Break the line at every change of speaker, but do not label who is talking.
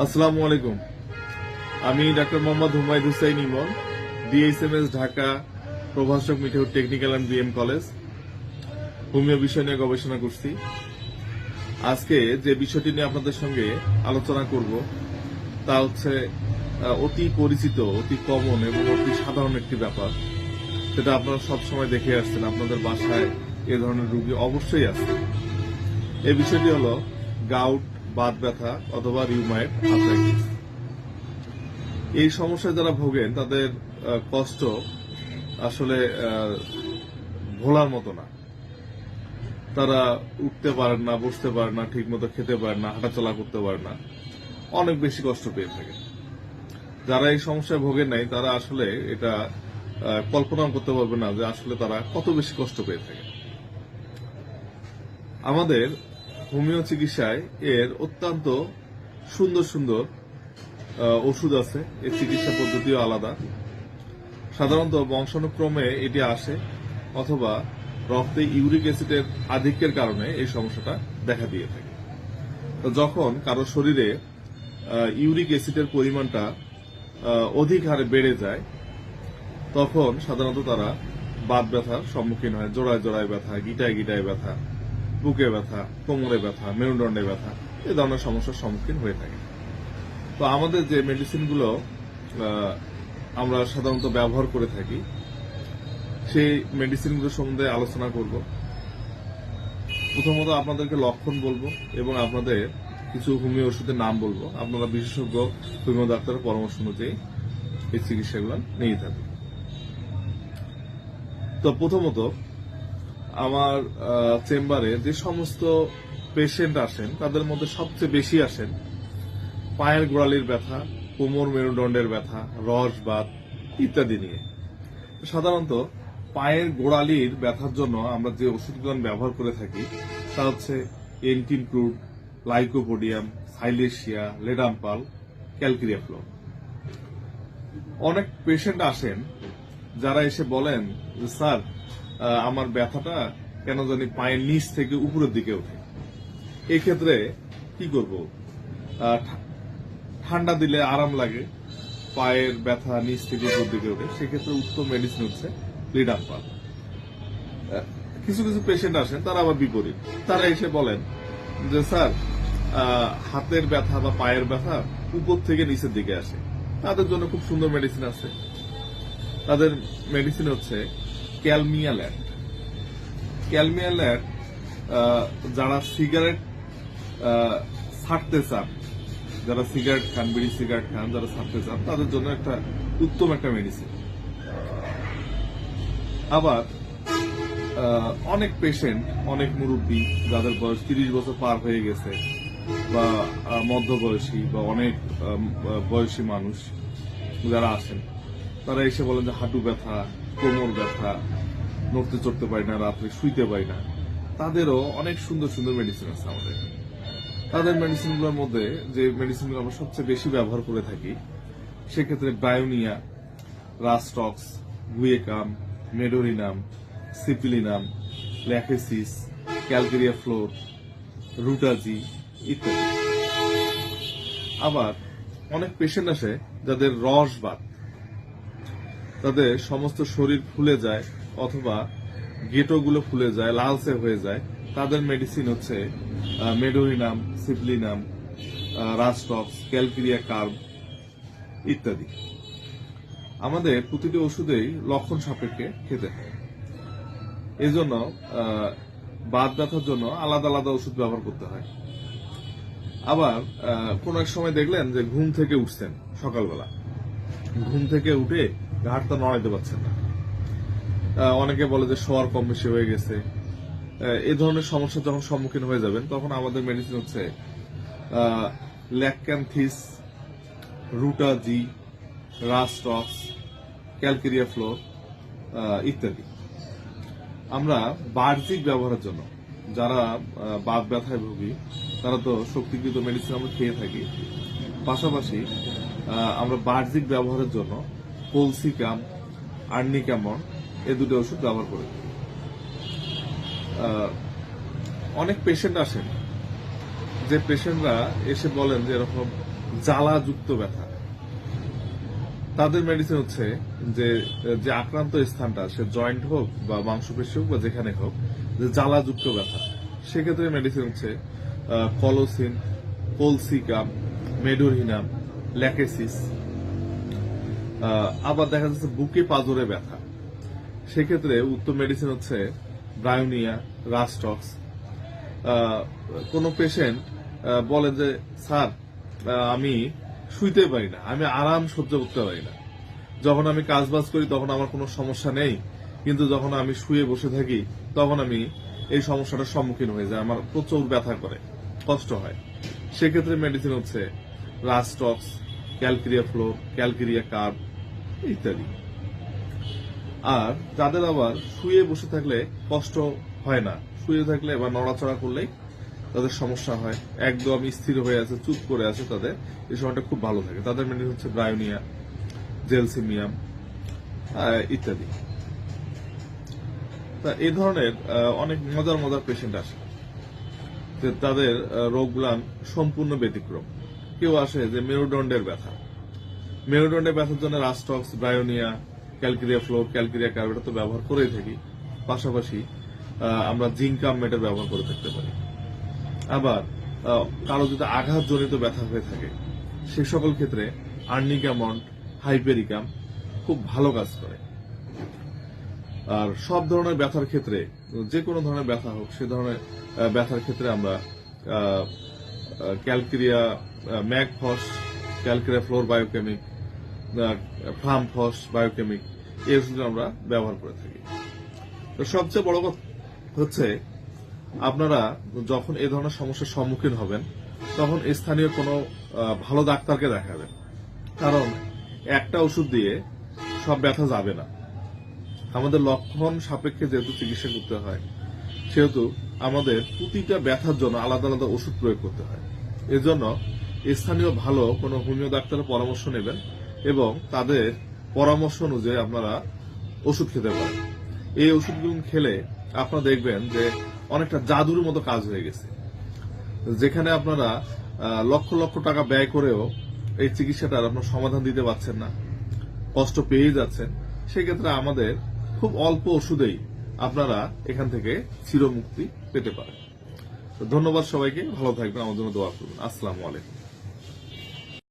আসসালামু আলাইকুম। আমি ডাক্তার মোহাম্মদ হুমায়ুদ হুসাইন ইমন ডিএসএমএস ঢাকা প্রভাষক মিঠেউর technical and BM college. Homeo বিষয় নিয়ে গবেষণা করছি। আজকে যে বিষয়টি নিয়ে আপনাদের সঙ্গে আলোচনা করব, তা হচ্ছে অতি পরিচিত, অতি কমন এবং অতি সাধারণ একটি ব্যাপার। সেটা আপনারা সবসময় দেখে আসছেন, আপনাদের বাসায় এ ধরনের রুগী অবশ্যই আছে। এই বিষয়টি হলো গাউট বাত ব্যথা অথবা আর্থ্রাইটিস এই সমস্যায় যারা ভোগেন তাদের কষ্ট আসলে ভোলার মতো না। তারা উঠতে পারেন না বসতে পারেন না ঠিক মতো খেতে পারেন না হাঁটাচলা করতে পারেন না। অনেক বেশি কষ্ট পেয়ে থাকে যারা এই সমস্যায় ভোগেন নাই তারা আসলে এটা আহ, কল্পনাও করতে পারবে না যে আসলে তারা কত বেশি কষ্ট পেয়ে থাকে আমাদের হোমিও চিকিৎসায় এর অত্যন্ত সুন্দর সুন্দর ওষুধ আছে। এর চিকিৎসা পদ্ধতিও আলাদা। সাধারণত বংশানুক্রমে এটি আসে অথবা রক্তে ইউরিক অ্যাসিডের আধিক্যের কারণে এই সমস্যাটা দেখা দিয়ে থাকে। যখন কারও শরীরে ইউরিক অ্যাসিডের পরিমাণটা অধিক হারে বেড়ে যায়, তখন সাধারণত তারা বাত ব্যথার সম্মুখীন হয়, জোড়ায় জোড়ায় ব্যথা, গিটায় গিটায় ব্যথা বুকে ব্যথা, কোমরে ব্যথা, মেরুদণ্ডে ব্যথা এ ধরনের সমস্যার সম্মুখীন হয়ে থাকে। তো আমাদের যে মেডিসিনগুলো আমরা সাধারণত ব্যবহার করে থাকি, সেই মেডিসিনগুলো সম্বন্ধে আলোচনা করব। প্রথমত আপনাদেরকে লক্ষণ বলব এবং আপনাদের কিছু হোমিও ওষুধের নাম বলব। আপনারা বিশেষজ্ঞ, হোমিও ডাক্তারের পরামর্শ অনুযায়ী এই চিকিৎসাগুলো নিয়ে থাকবেন তো প্রথমত আমার চেম্বারে যে সমস্ত পেশেন্ট আসেন তাদের মধ্যে সবচেয়ে বেশি আসেন পায়ের গোড়ালির ব্যথা কোমর মেরুদণ্ডের ব্যথা রস বাত ইত্যাদি নিয়ে। সাধারণত পায়ের গোড়ালির ব্যথার জন্য আমরা যে ওষুধগুলো ব্যবহার করে থাকি তা হচ্ছে antim crude lycopodium silicea ledum pal calcarea fluor অনেক পেশেন্ট আসেন যারা এসে বলেন যে, স্যার আমার ব্যথাটা কেন জানি পায়ের নিচ থেকে উপরের দিকে ওঠে। এই ক্ষেত্রে কি করব? ঠান্ডা দিলে আরাম লাগে, পায়ের ব্যথা নিচ থেকে উপর দিকে ওঠে। সেক্ষেত্রে উত্তম মেডিসিন হচ্ছে লিডাম্পাল কিছু কিছু পেশেন্ট আসেন, তারা আবার বিপরীত। তারা এসে বলেন যে, স্যার হাতের ব্যথা বা পায়ের ব্যথা উপর থেকে নিচের দিকে আসে। তাদের জন্য খুব সুন্দর মেডিসিন আছে। তাদের মেডিসিন হচ্ছে ক্যালমিয়া ল্যান্ড। ক্যালমিয়া ল্যান্ড যারা সিগারেট ছাড়তে চান, যারা সিগারেট খান, বিড়ি সিগারেট খান, যারা ছাড়তে চান, তাদের জন্য একটা উত্তম একটা মেডিসিন আবার অনেক পেশেন্ট অনেক মুরব্বী, যাদের বয়স তিরিশ বছর পার হয়ে গেছে, বা মধ্যবয়সী, বা অনেক বয়সী মানুষ যারা আসেন তারা এসে বলেন যে হাঁটু ব্যথা কোমর ব্যথা, নড়তে চড়তে পারি না, রাত্রে শুইতে পারি না। তাদেরও অনেক সুন্দর সুন্দর মেডিসিন আছে আমাদের। তাদের মেডিসিনগুলোর মধ্যে যে মেডিসিনগুলো আমরা সবচেয়ে বেশি ব্যবহার করে থাকি, সেক্ষেত্রে bryonia rhus tox guaiacum medorrhinum syphilinum lachesis calcarea fluor রুটাজি ইত্যাদি। আবার অনেক পেশেন্ট আসে যাদের রস বাত তাদের সমস্ত শরীর ফুলে যায় অথবা গেটোগুলো ফুলে যায়, লালচে হয়ে যায়। তাদের মেডিসিন হচ্ছে medorrhinum, syphilinum rhus tox calcarea carb ইত্যাদি। আমাদের প্রতিটি ওষুধেই লক্ষণ সাপেক্ষে খেতে হয়। এজন্য বাত ব্যথার জন্য আলাদা আলাদা ওষুধ ব্যবহার করতে হয়। আবার কোন এক সময় দেখলেন যে ঘুম থেকে উঠছেন সকালবেলা। ঘুম থেকে উঠে ঘাটটা নড়াইতে পারছেন না। অনেকে বলে যে শোয়ার কম বেশি হয়ে গেছে। এই ধরনের সমস্যা যখন সম্মুখীন হয়ে যাবেন, তখন আমাদের মেডিসিন হচ্ছে ল্যাক্যান্থিস রুটাজি রাস্টক্স ক্যালকেরিয়া ফ্লোর ইত্যাদি। আমরা বাহ্যিক ব্যবহারের জন্য যারা বাত ব্যথায় ভুগি, তারা তো শক্তিকৃত মেডিসিন আমরা খেয়ে থাকি। পাশাপাশি আমরা বাহ্যিক ব্যবহারের জন্য কলসিকাম, আর্নিকামন এ দুটো ওষুধ ব্যবহার করে। অনেক পেশেন্ট আসেন, যে পেশেন্টরা এসে বলেন যে এরকম জ্বালাযুক্ত ব্যথা তাদের মেডিসিন হচ্ছে যে যে আক্রান্ত স্থানটা, সে জয়েন্ট হোক বা মাংসপেশি হোক বা যেখানে হোক, যে জ্বালাযুক্ত ব্যথা সেক্ষেত্রে মেডিসিন হচ্ছে কলোসিন কোলসিকাম মেডোরিনাম ল্যাকেসিস আবার দেখা যাচ্ছে বুকে পাজরে ব্যথা। সেক্ষেত্রে উত্তম মেডিসিন হচ্ছে ব্রায়োনিয়া রাস্টক্স কোন পেশেন্ট বলে যে, স্যার আমি শুইতে পারি না, আমি আরাম সহ্য করতে পারি না। যখন আমি কাজ বাজ করি, তখন আমার কোনো সমস্যা নেই, কিন্তু যখন আমি শুয়ে বসে থাকি, তখন আমি এই সমস্যাটার সম্মুখীন হয়ে যাই, আমার প্রচুর ব্যথা করে, কষ্ট হয়। সেক্ষেত্রে মেডিসিন হচ্ছে rhus tox calcarea fluor, calcarea carb ইত্যাদি। আর যাদের আবার শুয়ে বসে থাকলে কষ্ট হয় না, শুয়ে থাকলে বা নড়াচড়া করলেই তাদের সমস্যা হয়, একদম স্থির হয়ে আছে, চুপ করে আছে তাদের, এই সময়টা খুব ভালো থাকে। তাদের মেনে হচ্ছে ব্রায়োনিয়া জেলসিমিয়াম ইত্যাদি। তা এই ধরনের অনেক মজার মজার পেশেন্ট আসে, যে তাদের রোগগুলান সম্পূর্ণ ব্যতিক্রম। কেউ আসে যে মেরুদণ্ডের ব্যথা মেরুদণ্ডের ব্যথার জন্য rhus tox, bryonia, calcarea fluor calcarea carb, এটা তো ব্যবহার করেই থাকি। পাশাপাশি আমরা জিঙ্কাম মেটার ব্যবহার করে থাকতে পারি। আবার কারও যদি আঘাতজনিত ব্যথা হয়ে থাকে, সে সকল ক্ষেত্রে আর্নিকামন্ট হাইপেরিকাম খুব ভালো কাজ করে। আর সব ধরনের ব্যথার ক্ষেত্রে, যে কোনো ধরনের ব্যথা হোক, সে ধরনের ব্যথার ক্ষেত্রে আমরা calcarea mag phos calcarea fluor biochemic ferrum phos, biochemic এই আমরা ব্যবহার করে থাকি। তো সবচেয়ে বড় কথা হচ্ছে, আপনারা যখন এ ধরনের সমস্যার সম্মুখীন হবেন, তখন স্থানীয় কোনো ভালো ডাক্তারকে দেখাবেন। কারণ একটা ওষুধ দিয়ে সব ব্যথা যাবে না। আমাদের লক্ষণ সাপেক্ষে যেহেতু চিকিৎসা করতে হয়, সেহেতু আমাদের প্রতিটা ব্যথার জন্য আলাদা আলাদা ওষুধ প্রয়োগ করতে হয়। এজন্য স্থানীয় ভালো কোনো হোমিও ডাক্তারের পরামর্শ নেবেন। এবং তাদের পরামর্শ অনুযায়ী আপনারা ওষুধ খেতে পারেন। এই ওষুধগুলো খেলে আপনারা দেখবেন যে অনেকটা জাদুর মতো কাজ হয়ে গেছে। যেখানে আপনারা লক্ষ লক্ষ টাকা ব্যয় করেও এই চিকিৎসাটার আপনার সমাধান দিতে পারছেন না, কষ্ট পেয়ে যাচ্ছেন, সেক্ষেত্রে আমাদের খুব অল্প ওষুধেই আপনারা এখান থেকে চিরমুক্তি পেতে পারেন। ধন্যবাদ সবাইকে, ভালো থাকবেন, আমার জন্য দোয়া করুন আসসালামু আলাইকুম।